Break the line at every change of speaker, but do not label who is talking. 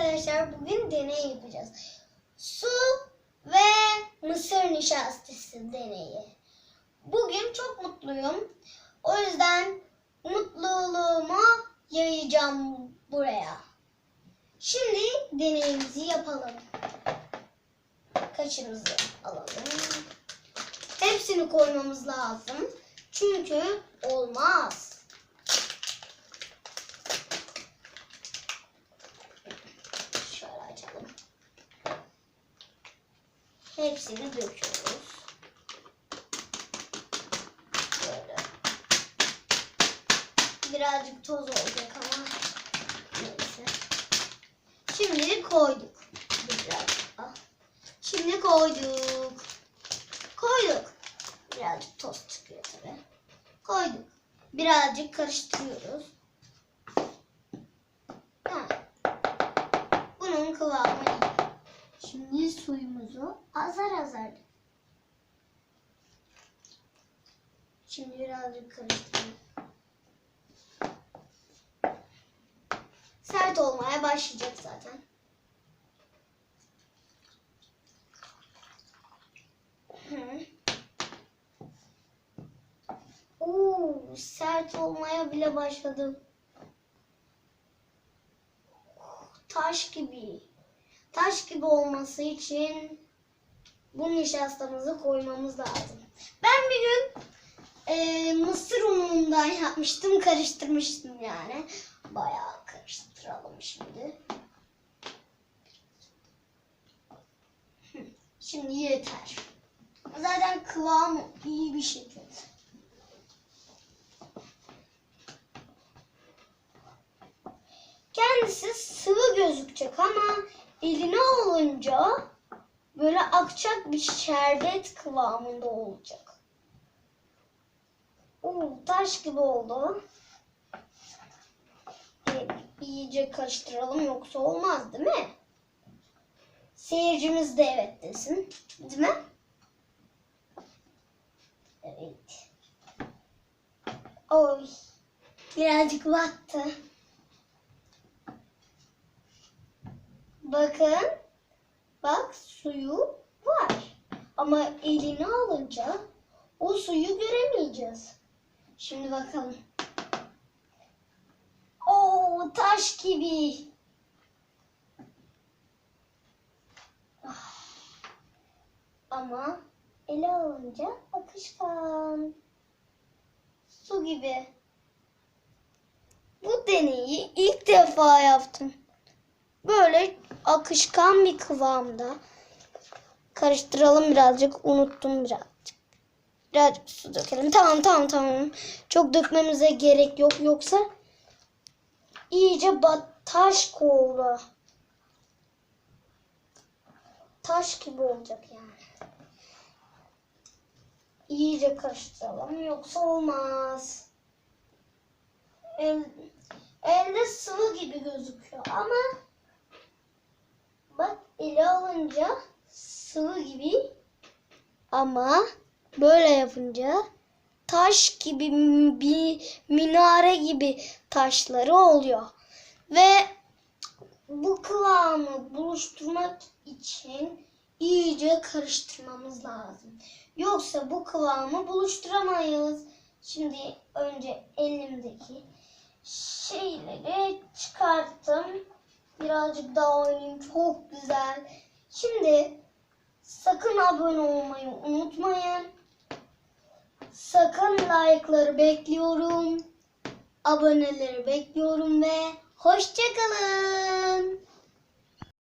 arkadaşlar bugün deney yapacağız. Su ve mısır nişastası deneyi. Bugün çok mutluyum. O yüzden mutluluğumu yayacağım buraya. Şimdi deneyimizi yapalım. Kaşığımızı alalım. Hepsini koymamız lazım. Çünkü olmaz. Hepsini döküyoruz. Böyle. Birazcık toz olacak ama neyse. Şimdi koyduk. Birazcık daha. Şimdi koyduk. Koyduk. Birazcık toz çıkıyor tabii. Koyduk. Birazcık karıştırıyoruz. Ha. Bunun kıvamı iyi. Şimdi suyumuzu Şimdi birazcık karıştıralım. Sert olmaya başlayacak zaten. Oo, sert olmaya bile başladı. Taş gibi. Taş gibi olması için bu nişastamızı koymamız lazım. Ben bir gün e, mısır unundan yapmıştım, karıştırmıştım yani. Bayağı karıştıralım şimdi. Şimdi yeter. Zaten kıvam iyi bir şekilde. Kendisi sıvı gözükecek ama eline alınca böyle akacak bir şerbet kıvamında olacak. Taş gibi oldu. Evet, iyice karıştıralım yoksa olmaz değil mi? Seyircimiz de evet desin. Değil mi? Evet. Oy. Birazcık battı. Bakın. Bak suyu var. Ama elini alınca o suyu göremeyeceğiz. Şimdi bakalım. Oo taş gibi. Ah. Ama ele alınca akışkan. Su gibi. Bu deneyi ilk defa yaptım. Böyle akışkan bir kıvamda. Karıştıralım birazcık. Unuttum birazcık. Birazcık su dökelim. Tamam tamam tamam. Çok dökmemize gerek yok. Yoksa iyice bat taş oldu. Taş gibi olacak yani. İyice karıştıralım. Yoksa olmaz. El, elde sıvı gibi gözüküyor ama Bak ele alınca sıvı gibi ama böyle yapınca taş gibi bir minare gibi taşları oluyor. Ve bu kıvamı buluşturmak için iyice karıştırmamız lazım. Yoksa bu kıvamı buluşturamayız. Şimdi önce elimdeki şeyleri çıkarttım. Birazcık daha oynayayım. Çok güzel. Şimdi sakın abone olmayı unutmayın. Sakın like'ları bekliyorum. Aboneleri bekliyorum ve hoşçakalın.